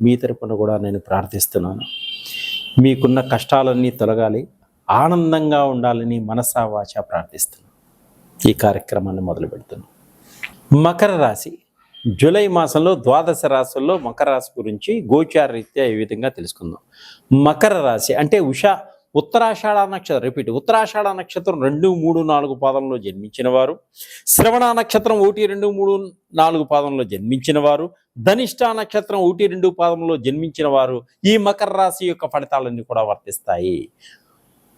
మీ తరపున కూడా నేను ప్రార్థిస్తున్నాను. మీకున్న కష్టాలన్నీ తొలగాలి ఆనందంగా ఉండాలని మనసా వాచ ప్రార్థిస్తున్నాను. ఈ కార్యక్రమాన్ని మొదలు పెడుతున్నాను. మకర రాశి జూలై మాసంలో ద్వాదశ రాశుల్లో మకర రాశి గురించి గోచార రీత్యా ఈ విధంగా తెలుసుకుందాం. మకర రాశి అంటే ఉషా ఉత్తరాషాఢ నక్షత్రం రిపీట్ ఉత్తరాషాఢ నక్షత్రం రెండు మూడు నాలుగు పాదంలో జన్మించిన వారు శ్రవణ నక్షత్రం ఒకటి రెండు మూడు నాలుగు పాదంలో జన్మించిన వారు ధనిష్టా నక్షత్రం ఒకటి రెండు పాదంలో జన్మించిన వారు ఈ మకర రాశి యొక్క ఫలితాలన్నీ కూడా వర్తిస్తాయి.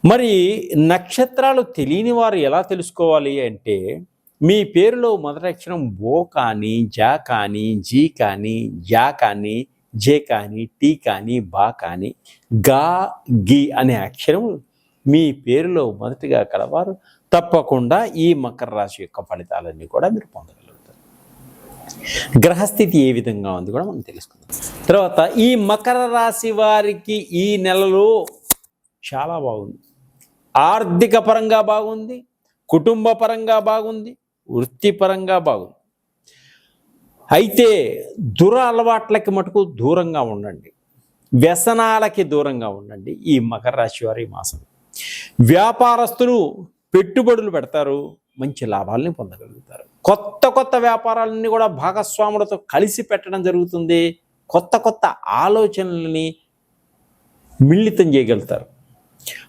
మరి నక్షత్రాలు తెలియని వారు ఎలా తెలుసుకోవాలి అంటే మీ పేరులో మొదటి అక్షరం ఓ కానీ జా కానీ జీ కానీ యా కానీ జే కానీ టీ కానీ బా కానీ గా గి అనే అక్షరం మీ పేరులో మొదటిగా కలవారు. తప్పకుండా ఈ మకర రాశి యొక్క ఫలితాలన్నీ కూడా మీరు పొందరు గ్రహస్థితి ఏ విధంగా ఉంది కూడా మనం తెలుసుకుందాం. తర్వాత ఈ మకర రాశి వారికి ఈ నెలలో చాలా బాగుంది. ఆర్థిక పరంగా బాగుంది కుటుంబ పరంగా బాగుంది వృత్తిపరంగా బాగుంది. అయితే దుర అలవాట్లకి మటుకు దూరంగా ఉండండి. వ్యసనాలకి దూరంగా ఉండండి ఈ మకర రాశి వారి మాసం. వ్యాపారస్తులు పెట్టుబడులు పెడతారు మంచి లాభాలని పొందగలుగుతారు. కొత్త కొత్త వ్యాపారాలన్నీ కూడా భాగస్వాములతో కలిసి పెట్టడం జరుగుతుంది. కొత్త కొత్త ఆలోచనలని మిళితం చేయగలుగుతారు.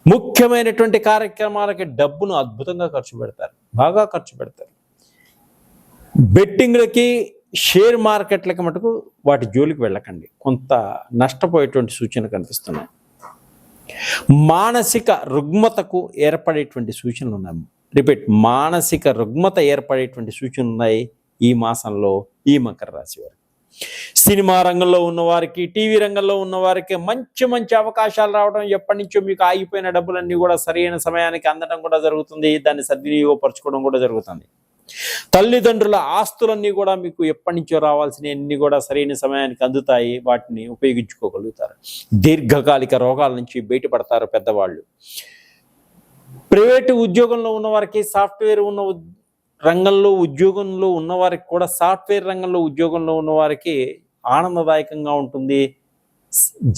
ముఖ్యమైనటువంటి కార్యక్రమాలకి డబ్బును అద్భుతంగా ఖర్చు పెడతారు. బాగా ఖర్చు పెడతారు. బెట్టింగ్లకి షేర్ మార్కెట్లకి మటుకు వాటి జోలికి వెళ్ళకండి. కొంత నష్టపోయేటువంటి సూచన కనిపిస్తున్నాయి. మానసిక రుగ్మతకు ఏర్పడేటువంటి సూచనలు ఉన్నాయి. రిపీట్ మానసిక రుగ్మత ఏర్పడేటువంటి సూచనలు ఉన్నాయి ఈ మాసంలో ఈ మకర రాశి వారికి. సినిమా రంగంలో ఉన్నవారికి టీవీ రంగంలో ఉన్నవారికి మంచి మంచి అవకాశాలు రావడం ఎప్పటి నుంచో మీకు ఆగిపోయిన డబ్బులన్నీ కూడా సరైన సమయానికి అందడం కూడా జరుగుతుంది. దాన్ని సద్వినియోగపరచుకోవడం కూడా జరుగుతుంది. తల్లిదండ్రుల ఆస్తులన్నీ కూడా మీకు ఎప్పటి నుంచో రావాల్సినవన్నీ కూడా సరైన సమయానికి అందుతాయి. వాటిని ఉపయోగించుకోగలుగుతారు. దీర్ఘకాలిక రోగాల నుంచి బయటపడతారు పెద్దవాళ్ళు. ప్రైవేటు ఉద్యోగంలో ఉన్నవారికి సాఫ్ట్వేర్ ఉన్న రంగంలో ఉద్యోగంలో ఉన్నవారికి కూడా సాఫ్ట్వేర్ రంగంలో ఉద్యోగంలో ఉన్నవారికి ఆనందదాయకంగా ఉంటుంది.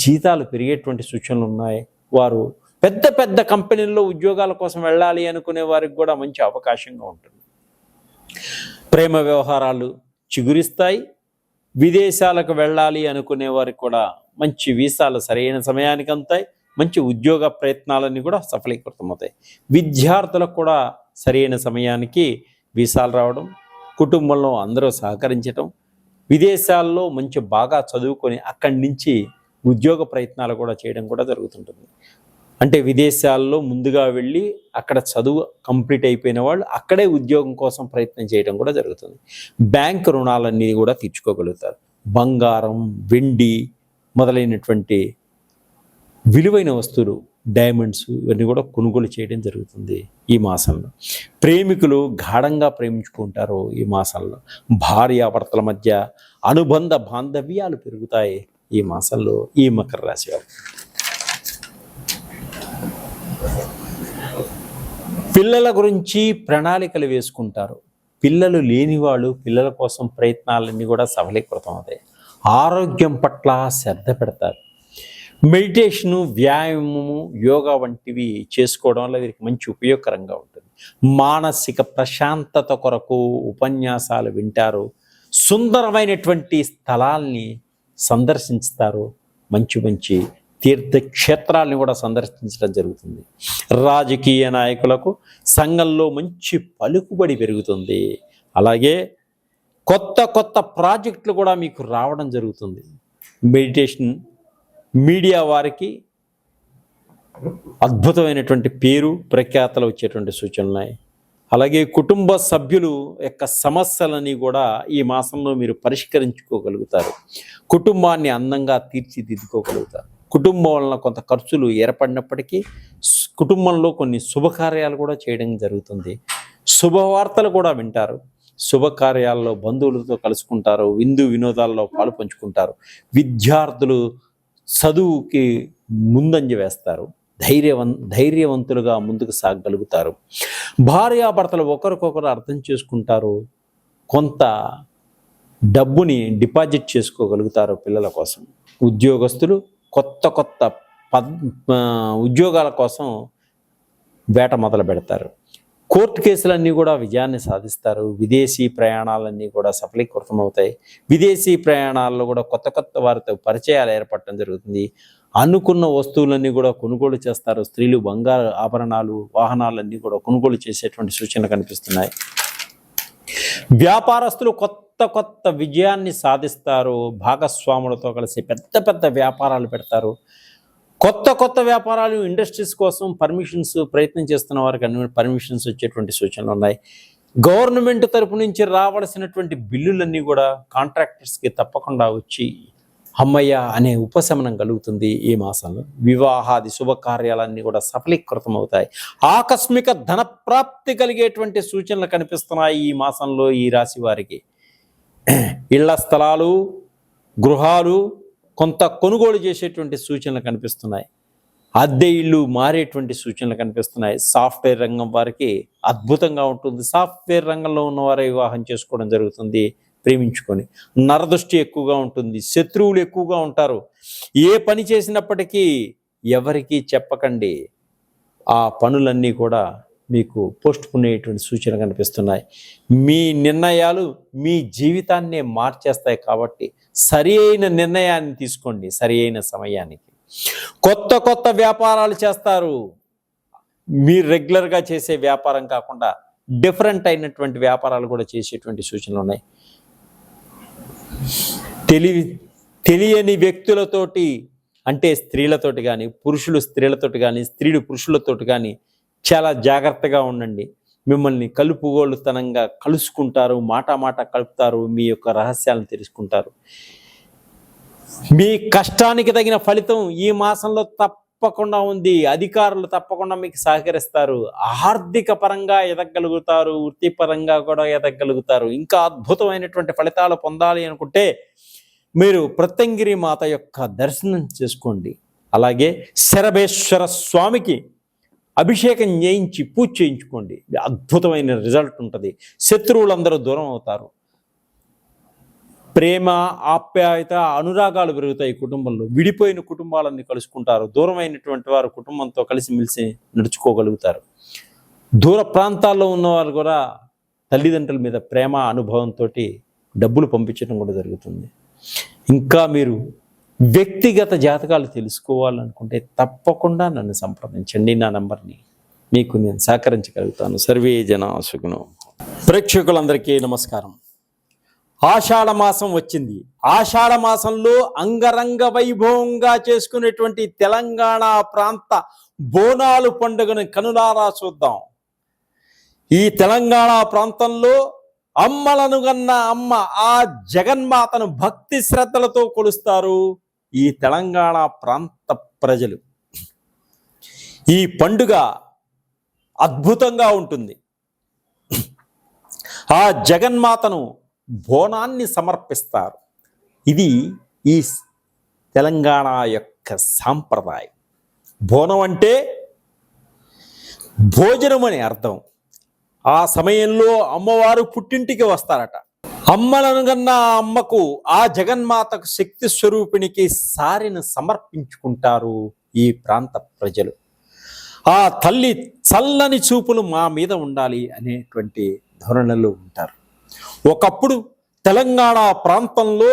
జీతాలు పెరిగేటువంటి సూచనలు ఉన్నాయి. వారు పెద్ద పెద్ద కంపెనీల్లో ఉద్యోగాల కోసం వెళ్ళాలి అనుకునే వారికి కూడా మంచి అవకాశంగా ఉంటుంది. ప్రేమ వ్యవహారాలు చిగురిస్తాయి. విదేశాలకు వెళ్ళాలి అనుకునే వారికి కూడా మంచి వీసాలు సరైన సమయానికి అందుతాయి మంచి ఉద్యోగ ప్రయత్నాలన్నీ కూడా సఫలీకృతమవుతాయి. విద్యార్థులకు కూడా సరైన సమయానికి వీసాలు రావడం కుటుంబంలో అందరూ సహకరించడం విదేశాల్లో మంచి బాగా చదువుకొని అక్కడి నుంచి ఉద్యోగ ప్రయత్నాలు కూడా చేయడం కూడా జరుగుతుంటుంది. అంటే విదేశాల్లో ముందుగా వెళ్ళి అక్కడ చదువు కంప్లీట్ అయిపోయిన వాళ్ళు అక్కడే ఉద్యోగం కోసం ప్రయత్నం చేయడం కూడా జరుగుతుంది. బ్యాంక్ రుణాలన్నీ కూడా తీర్చుకోగలుగుతారు. బంగారం వెండి మొదలైనటువంటి విలువైన వస్తువులు డైమండ్స్ ఇవన్నీ కూడా కొనుగోలు చేయడం జరుగుతుంది ఈ మాసంలో. ప్రేమికులు గాఢంగా ప్రేమించుకుంటారు ఈ మాసంలో. భార్యాభర్తల మధ్య అనుబంధ బాంధవ్యాలు పెరుగుతాయి ఈ మాసంలో ఈ మకర రాశి వారు. పిల్లల గురించి ప్రణాళికలు వేసుకుంటారు. పిల్లలు లేని వాళ్ళు పిల్లల కోసం ప్రయత్నాలన్నీ కూడా సఫలీకృతం అవుతాయి. ఆరోగ్యం పట్ల శ్రద్ధ పెడతారు. మెడిటేషను వ్యాయామము యోగా వంటివి చేసుకోవడం వల్ల వీరికి మంచి ఉపయోగకరంగా ఉంటుంది. మానసిక ప్రశాంతత కొరకు ఉపన్యాసాలు వింటారు. సుందరమైనటువంటి స్థలాల్ని సందర్శిస్తారు మంచి మంచి తీర్థక్షేత్రాలను కూడా సందర్శించడం జరుగుతుంది. రాజకీయ నాయకులకు సంఘంలో మంచి పలుకుబడి పెరుగుతుంది. అలాగే కొత్త కొత్త ప్రాజెక్టులు కూడా మీకు రావడం జరుగుతుంది. మెడిటేషన్ మీడియా వారికి అద్భుతమైనటువంటి పేరు ప్రఖ్యాతలు వచ్చేటువంటి సూచనలున్నాయి అలాగే కుటుంబ సభ్యులు యొక్క సమస్యలని కూడా ఈ మాసంలో మీరు పరిష్కరించుకోగలుగుతారు. కుటుంబాన్ని అందంగా తీర్చిదిద్దుకోగలుగుతారు. కుటుంబం వలన కొంత ఖర్చులు ఏర్పడినప్పటికీ కుటుంబంలో కొన్ని శుభకార్యాలు కూడా చేయడం జరుగుతుంది. శుభవార్తలు కూడా వింటారు. శుభకార్యాల్లో బంధువులతో కలుసుకుంటారు. విందు వినోదాల్లో పాలు పంచుకుంటారు. విద్యార్థులు చదువుకి ముందంజ వేస్తారు. ధైర్యవం ధైర్యవంతులుగా ముందుకు సాగగలుగుతారు భార్యాభర్తలు ఒకరికొకరు అర్థం చేసుకుంటారు. కొంత డబ్బుని డిపాజిట్ చేసుకోగలుగుతారు పిల్లల కోసం. ఉద్యోగస్తులు కొత్త కొత్త పద్ ఉద్యోగాల కోసం వేట మొదలు పెడతారు. కోర్టు కేసులన్నీ కూడా విజయాన్ని సాధిస్తారు. విదేశీ ప్రయాణాలన్నీ కూడా సఫలీకృతం అవుతాయి విదేశీ ప్రయాణాల్లో కూడా కొత్త కొత్త వారితో పరిచయాలు ఏర్పడటం జరుగుతుంది. అనుకున్న వస్తువులన్నీ కూడా కొనుగోలు చేస్తారు. స్త్రీలు బంగారు ఆభరణాలు వాహనాలన్నీ కూడా కొనుగోలు చేసేటువంటి సూచనలు కనిపిస్తున్నాయి. వ్యాపారస్తులు కొత్త కొత్త విజయాన్ని సాధిస్తారు. భాగస్వాములతో కలిసి పెద్ద పెద్ద వ్యాపారాలు పెడతారు. కొత్త కొత్త వ్యాపారాలు ఇండస్ట్రీస్ కోసం పర్మిషన్స్ ప్రయత్నం చేస్తున్న వారికి అన్ని పర్మిషన్స్ వచ్చేటువంటి సూచనలు ఉన్నాయి. గవర్నమెంట్ తరపు నుంచి రావాల్సినటువంటి బిల్లులన్నీ కూడా కాంట్రాక్టర్స్కి తప్పకుండా వచ్చి అమ్మయ్య అనే ఉపశమనం కలుగుతుంది ఈ మాసంలో. వివాహాది శుభకార్యాలన్నీ కూడా సఫలీకృతం అవుతాయి ఆకస్మిక ధన ప్రాప్తి కలిగేటువంటి సూచనలు కనిపిస్తున్నాయి ఈ మాసంలో ఈ రాశి వారికి. ఇళ్ళ స్థలాలు గృహాలు కొంత కొనుగోలు చేసేటువంటి సూచనలు కనిపిస్తున్నాయి. అద్దె ఇల్లు మారేటువంటి సూచనలు కనిపిస్తున్నాయి. సాఫ్ట్వేర్ రంగం వారికి అద్భుతంగా ఉంటుంది. సాఫ్ట్వేర్ రంగంలో ఉన్నవారే వివాహం చేసుకోవడం జరుగుతుంది. ప్రేమించుకొని నరదృష్టి ఎక్కువగా ఉంటుంది. శత్రువులు ఎక్కువగా ఉంటారు. ఏ పని చేసినప్పటికీ ఎవరికీ చెప్పకండి. ఆ పనులన్నీ కూడా మీకు పోస్ట్ పునేటువంటి సూచన కనిపిస్తున్నాయి. మీ నిర్ణయాలు మీ జీవితాన్నే మార్చేస్తాయి కాబట్టి సరి అయిన నిర్ణయాన్ని తీసుకోండి సరి అయిన సమయానికి. కొత్త కొత్త వ్యాపారాలు చేస్తారు. మీరు రెగ్యులర్గా చేసే వ్యాపారం కాకుండా డిఫరెంట్ అయినటువంటి వ్యాపారాలు కూడా చేసేటువంటి సూచనలు ఉన్నాయి. తెలివి తెలియని వ్యక్తులతోటి అంటే స్త్రీలతోటి కానీ పురుషులు స్త్రీలతోటి కానీ స్త్రీలు పురుషులతోటి కానీ చాలా జాగ్రత్తగా ఉండండి. మిమ్మల్ని కలుపుగోలుతనంగా కలుసుకుంటారు మాట మాట కలుపుతారు మీ యొక్క రహస్యాలను తెలుసుకుంటారు. మీ కష్టానికి తగిన ఫలితం ఈ మాసంలో తప్పకుండా ఉంది. అధికారులు తప్పకుండా మీకు సహకరిస్తారు. ఆర్థిక పరంగా ఎదగలుగుతారు వృత్తిపరంగా కూడా ఎదగలుగుతారు. ఇంకా అద్భుతమైనటువంటి ఫలితాలు పొందాలి అనుకుంటే మీరు ప్రత్యంగిరి మాత యొక్క దర్శనం చేసుకోండి. అలాగే శరభేశ్వర స్వామికి అభిషేకం చేయించి పూజ చేయించుకోండి. అద్భుతమైన రిజల్ట్ ఉంటుంది. శత్రువులందరూ దూరం అవుతారు. ప్రేమ ఆప్యాయత అనురాగాలు పెరుగుతాయి కుటుంబంలో. విడిపోయిన కుటుంబాలన్నీ కలుసుకుంటారు. దూరమైనటువంటి వారు కుటుంబంతో కలిసిమెలిసి నడుచుకోగలుగుతారు. దూర ప్రాంతాల్లో ఉన్నవారు కూడా తల్లిదండ్రుల మీద ప్రేమ అనుభవంతో డబ్బులు పంపించడం కూడా జరుగుతుంది. ఇంకా మీరు వ్యక్తిగత జాతకాలు తెలుసుకోవాలనుకుంటే తప్పకుండా నన్ను సంప్రదించండి. నా నంబర్ని మీకు నేను సహకరించగలుగుతాను. సర్వే జన సుగుణం ప్రేక్షకులందరికీ నమస్కారం. ఆషాఢ మాసం వచ్చింది. ఆషాఢ మాసంలో అంగరంగ వైభవంగా చేసుకునేటువంటి తెలంగాణ ప్రాంత బోనాలు పండుగను కనులారా చూద్దాం. ఈ తెలంగాణ ప్రాంతంలో అమ్మలను గన్న అమ్మ ఆ జగన్మాతను భక్తి శ్రద్ధలతో కొలుస్తారు. ఈ తెలంగాణ ప్రాంత ప్రజలు. ఈ పండుగ అద్భుతంగా ఉంటుంది. ఆ జగన్మాతను బోనాన్ని సమర్పిస్తారు. ఇది ఈ తెలంగాణ యొక్క సాంప్రదాయం. బోనం అంటే భోజనం అని అర్థం. ఆ సమయంలో అమ్మవారు పుట్టింటికి వస్తారట. అమ్మలను కన్నా అమ్మకు ఆ జగన్మాతకు శక్తి స్వరూపిణికి సారిని సమర్పించుకుంటారు ఈ ప్రాంత ప్రజలు. ఆ తల్లి చల్లని చూపులు మా మీద ఉండాలి అనేటువంటి ధోరణులు ఉంటారు. ఒకప్పుడు తెలంగాణ ప్రాంతంలో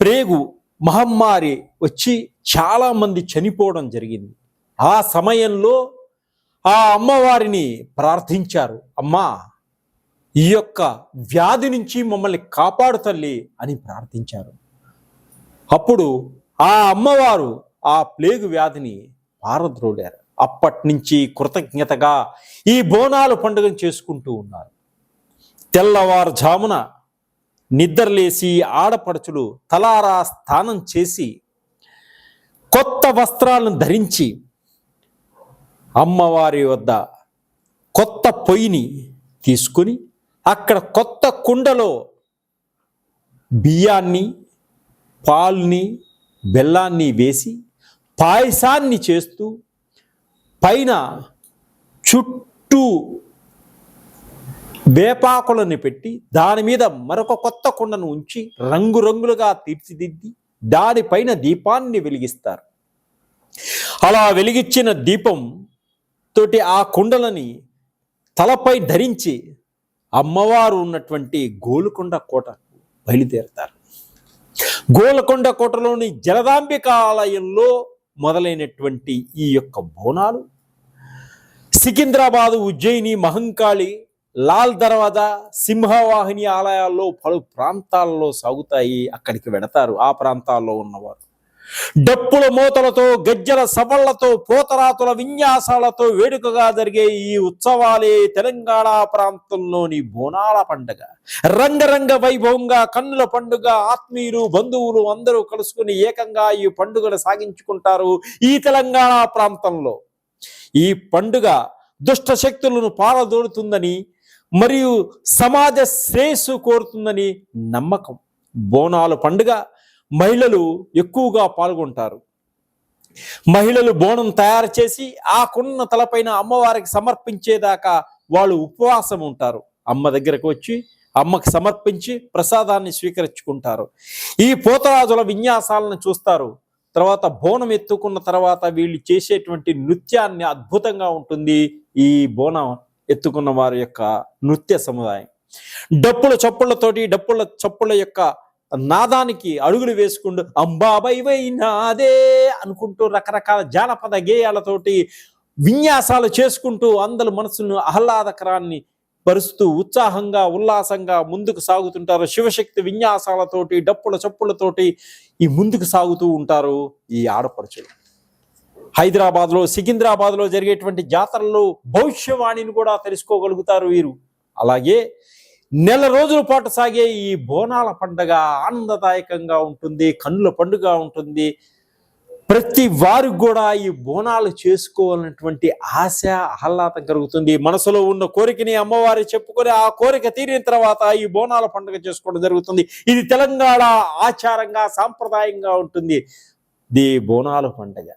ప్రేగు మహమ్మారి వచ్చి చాలామంది చనిపోవడం జరిగింది. ఆ సమయంలో ఆ అమ్మవారిని ప్రార్థించారు. అమ్మా ఈ యొక్క వ్యాధి నుంచి మమ్మల్ని కాపాడు తల్లి అని ప్రార్థించారు. అప్పుడు ఆ అమ్మవారు ఆ ప్లేగు వ్యాధిని పారద్రోడారు అప్పటి నుంచి కృతజ్ఞతగా ఈ బోనాలు పండుగను చేసుకుంటూ ఉన్నారు. తెల్లవారుజామున నిద్రలేసి ఆడపడుచులు తలారా స్నానం చేసి కొత్త వస్త్రాలను ధరించి అమ్మవారి వద్ద కొత్త పొయ్యిని తీసుకుని అక్కడ కొత్త కుండలో బియ్యాన్ని పాల్ని బెల్లాన్ని వేసి పాయసాన్ని చేస్తూ పైన చుట్టూ వేపాకులను పెట్టి దాని మీద మరొక కొత్త కుండను ఉంచి రంగురంగులుగా తీర్చిదిద్ది దానిపైన దీపాన్ని వెలిగిస్తారు. అలా వెలిగించిన దీపం తోటి ఆ కుండలని తలపై ధరించి అమ్మవారు ఉన్నటువంటి గోలుకొండ కోటకు బయలుదేరతారు. గోలకొండ కోటలోని జలదాంబిక ఆలయంలో మొదలైనటువంటి ఈ యొక్క బోనాలు సికింద్రాబాదు ఉజ్జయిని మహంకాళి లాల్ దర్వాజా సింహవాహిని ఆలయాల్లో పలు ప్రాంతాల్లో సాగుతాయి అక్కడికి వెడతారు ఆ ప్రాంతాల్లో ఉన్నవారు. డప్పుల మూతలతో గజ్జల సవళ్ళతో పోతరాతుల విన్యాసాలతో వేడుకగా జరిగే ఈ ఉత్సవాలే తెలంగాణ ప్రాంతంలోని బోనాల పండుగ. రంగరంగ వైభవంగా కన్నుల పండుగ ఆత్మీయులు బంధువులు అందరూ కలుసుకుని ఏకంగా ఈ పండుగను సాగించుకుంటారు ఈ తెలంగాణ ప్రాంతంలో. ఈ పండుగ దుష్ట శక్తులను పారదోడుతుందని మరియు సమాజ శ్రేయస్సు కోరుతుందని నమ్మకం. బోనాలు పండుగ మహిళలు ఎక్కువగా పాల్గొంటారు. మహిళలు బోనం తయారు చేసి ఆ కున్న తలపైన అమ్మవారికి సమర్పించేదాకా వాళ్ళు ఉపవాసం ఉంటారు. అమ్మ దగ్గరకు వచ్చి అమ్మకి సమర్పించి ప్రసాదాన్ని స్వీకరించుకుంటారు. ఈ పోతరాజుల విన్యాసాలను చూస్తారు. తర్వాత బోనం ఎత్తుకున్న తర్వాత వీళ్ళు చేసేటువంటి నృత్యాన్ని అద్భుతంగా ఉంటుంది ఈ బోనం ఎత్తుకున్న వారి యొక్క నృత్య సముదాయం. డప్పుల చప్పులతోటి డప్పుల చప్పుల యొక్క నాదానికి అడుగులు వేసుకుంటూ అంబాబైవై నాదే అనుకుంటూ రకరకాల జానపద గేయాలతోటి విన్యాసాలు చేసుకుంటూ అందరి మనసును ఆహ్లాదకరాన్ని పరుస్తూ ఉత్సాహంగా ఉల్లాసంగా ముందుకు సాగుతుంటారు. శివశక్తి విన్యాసాలతోటి డప్పుల చప్పులతోటి ఈ ముందుకు సాగుతూ ఉంటారు ఈ ఆడపడుచులు. హైదరాబాద్లో సికింద్రాబాద్లో జరిగేటువంటి జాతరలో భవిష్యవాణిని కూడా తెలుసుకోగలుగుతారు వీరు. అలాగే నెల రోజుల పాటు సాగే ఈ బోనాల పండగ ఆనందదాయకంగా ఉంటుంది కన్నుల పండుగ ఉంటుంది. ప్రతి వారికి కూడా ఈ బోనాలు చేసుకోవాలన్నటువంటి ఆశ ఆహ్లాదం కలుగుతుంది. మనసులో ఉన్న కోరికని అమ్మవారి చెప్పుకొని ఆ కోరిక తీరిన తర్వాత ఈ బోనాల పండుగ చేసుకోవడం జరుగుతుంది. ఇది తెలంగాణ ఆచారంగా సాంప్రదాయంగా ఉంటుంది. ది బోనాల పండుగ.